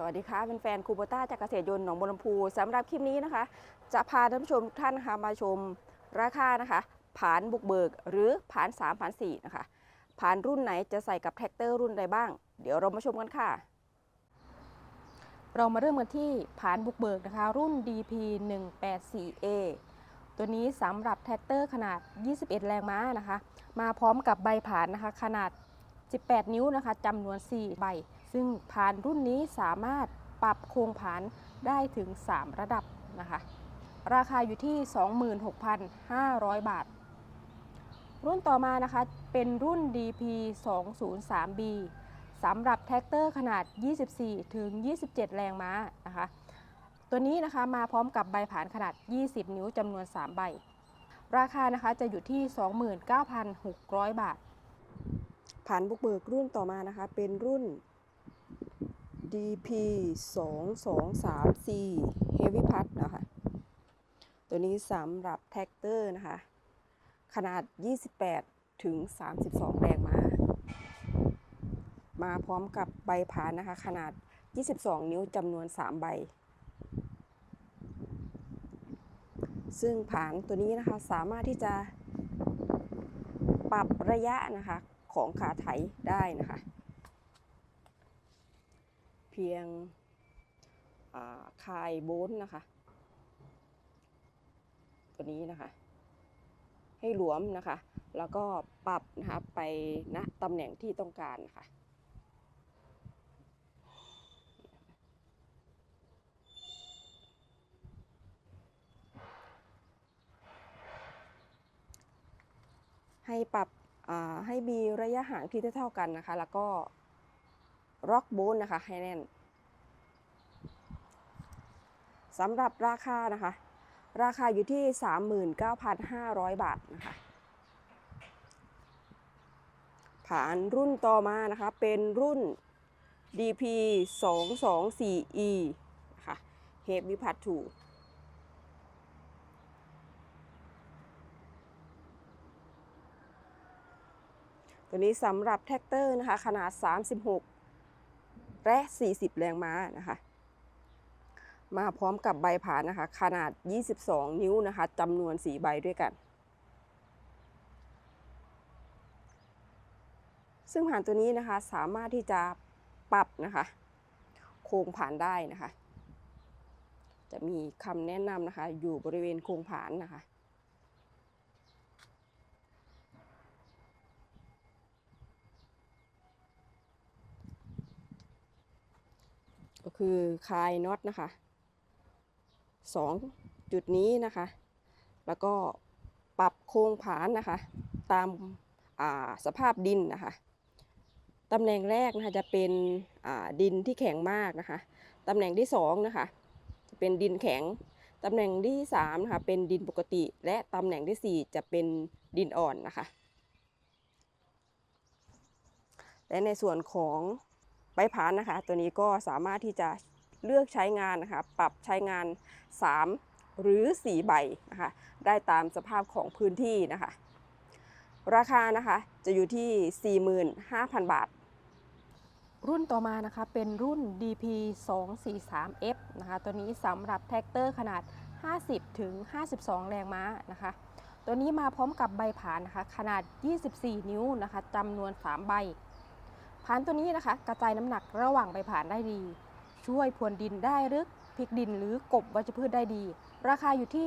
สวัสดีค่ะเป็นแฟนคูโบต้าจากเกษตรยนต์หนองบัวลำพูสำหรับคลิปนี้นะคะ จะพาท่านผู้ชมทุกท่านนะคะมาชมราคานะคะผานบุกเบิก หรือผาน3ผาน4นะคะผานรุ่นไหนจะใส่กับแท็กเตอร์รุ่นใดบ้าง เดี๋ยวเรามาชมกันค่ะ เรามาเริ่มกันที่ผานบุกเบิกนะคะ รุ่น DP 184A ตัวนี้สำหรับแท็กเตอร์ขนาด 21 แรงม้านะคะ มาพร้อมกับใบผานนะคะ ขนาด 18 นิ้วนะคะจำนวน 4 ใบ ซึ่งผานรุ่นนี้สามารถปรับโครงผานได้ถึง 3 ระดับนะคะ ราคาอยู่ที่ 26,500 บาท รุ่นต่อมานะคะเป็นรุ่น DP 203B สำหรับแท็กเตอร์ขนาด 24 ถึง 27 แรงม้านะคะ ตัวนี้นะคะมาพร้อมกับใบผานขนาด 20 นิ้วจำนวน 3 ใบ ราคานะคะจะอยู่ที่ 29,600 บาทผ่านบุกเบิกรุ่นต่อมานะคะเป็นรุ่น DP 2 2 3 C Heavy p a d นะคะ ตัวนี้สำหรับแท็กเตอร์นะคะ ขนาด 28 ถึง 32 แรงมา มาพร้อมกับใบผานนะคะ ขนาด 22 นิ้วจำนวน 3 ใบ ซึ่งผานตัวนี้นะคะสามารถที่จะปรับระยะนะคะของขาไถได้นะคะ พียงคายโบนนะคะ ตัวนี้นะคะ ให้หลวมนะคะ แล้วก็ปรับนะคะไปณตำแหน่งที่ต้องการนะคะให้ปรับให้มีระยะห่างที่เท่ากันนะคะ แล้วก็ ล็อกโบนนะคะ ให้แน่นสำหรับราคานะคะ ราคาอยู่ที่ 39,500 บาทนะคะผ่านรุ่นต่อมานะคะ เป็นรุ่น DP 224E นะคะ Heavy p a d 2ตัวนี้สำหรับแท็กเตอร์นะคะ ขนาด 36 และ 40 แรงม้านะคะ มาพร้อมกับใบผานนะคะ ขนาด 22 นิ้วนะคะจำนวน 4 ใบด้วยกัน ซึ่งผ่านตัวนี้นะคะสามารถที่จะปรับนะคะ โครงผ่านได้นะคะ จะมีคำแนะนำนะคะ อยู่บริเวณโครงผ่านนะคะ ก็คือคลายน็อตนะคะสองจุดนี้นะคะ แล้วก็ปรับโครงผานนะคะ ตามาสภาพดินนะคะตำแหน่งแรกนะคะจะเป็นดินที่แข็งมากนะคะตำแหน่งที่สองนะคะจะเป็นดินแข็งตำแหน่งที่สามนะคะเป็นดินปกติ และตำแหน่งที่สี่จะเป็นดินอ่อนนะคะ และในส่วนของ ใบผานนะคะ ตัวนี้ก็สามารถที่จะเลือกใช้งานนะคะปรับใช้งาน 3 หรือ 4 ใบนะคะได้ตามสภาพของพื้นที่นะคะ ราคานะคะจะอยู่ที่ 45,000 บาท รุ่นต่อมานะคะเป็นรุ่น DP 243F นะคะตัวนี้สำหรับแท็กเตอร์ขนาด 50 ถึง 52 แรงม้านะคะตัวนี้มาพร้อมกับใบผานนะคะขนาด 24 นิ้วนะคะจำนวน 3 ใบ ผานตัวนี้นะคะ กระจายน้ำหนักระหว่างใบผ่านได้ดี ช่วยพรวนดินได้ลึกพลิกดินหรือกบวัชพืชได้ดี ราคาอยู่ที่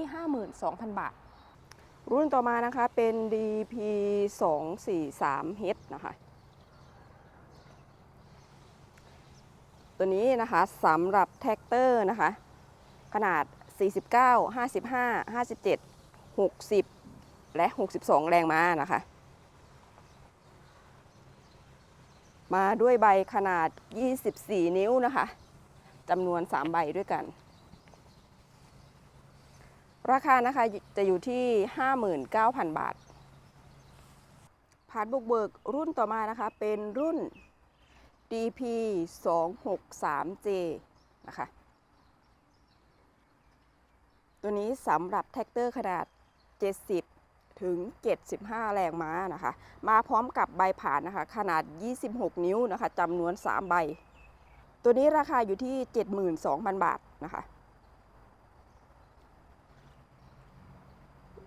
52,000 บาท รุ่นต่อมานะคะเป็น DP 2 4 3 H นะคะตัวนี้นะคะสำหรับแท็กเตอร์นะคะ ขนาด 49 55 57 60 และ 62 แรงม้านะคะ มาด้วยใบขนาด 24 นิ้วนะคะจำนวน 3 ใบด้วยกัน ราคานะคะจะอยู่ที่ 59,000 บาทพาร์ทบุกเบิกรุ่นต่อมานะคะ เป็นรุ่น DP 263J นะคะ ตัวนี้สำหรับแท็กเตอร์ขนาด 70 ถึง 75 แรงม้านะคะ มาพร้อมกับใบผ่านนะคะ ขนาด 26 นิ้วนะคะจำนวน 3 ใบ ตัวนี้ราคาอยู่ที่ 72,000 บาทนะคะ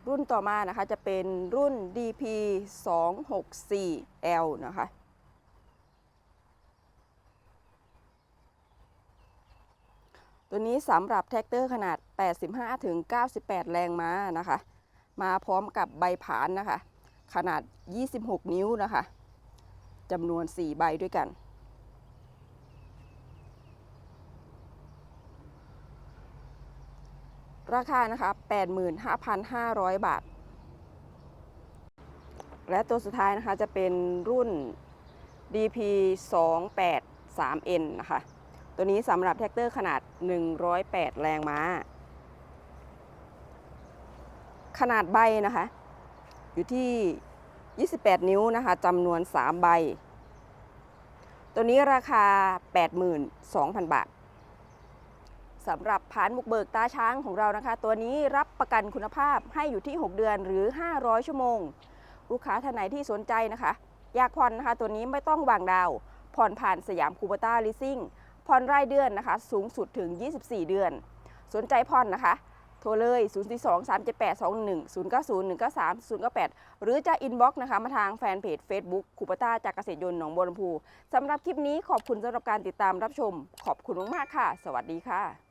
รุ่นต่อมานะคะจะเป็นรุ่น DP 264L นะคะตัวนี้สำหรับแท็กเตอร์ขนาด 85ถึง98 แรงม้านะคะ มาพร้อมกับใบผานนะคะ ขนาด 26 นิ้วนะคะจำนวน 4 ใบด้วยกันราคานะคะ 85,500 บาท และตัวสุดท้ายนะคะจะเป็นรุ่น DP 283N นะคะ ตัวนี้สำหรับแท็กเตอร์ขนาด 108 แรงม้า ขนาดใบนะคะ อยู่ที่ 28 นิ้วนะคะจำนวน 3 ใบ ตัวนี้ราคา 82,000 บาทสำหรับผานบุกเบิกตาช้างของเรานะคะ ตัวนี้รับประกันคุณภาพให้อยู่ที่ 6 เดือนหรือ 500 ชั่วโมง ลูกค้าท่านไหนที่สนใจนะคะ อยากผ่อนนะคะ ตัวนี้ไม่ต้องวางดาวผ่อนผ่านสยามคูปต้าลิซิ่งผ่อนรายเดือนนะคะ สูงสุดถึง 24 เดือน สนใจผ่อนนะคะ โทรเลย 042378210 9 0 1 9 3 0 9 8 หรือจะอินบ็อกซ์นะคะ มาทางแฟนเพจ Facebook คูปต้าจากเกษตรยนต์หนองบัวลำพูสำหรับคลิปนี้ขอบคุณสำหรับการติดตามรับชม ขอบคุณมากๆค่ะ สวัสดีค่ะ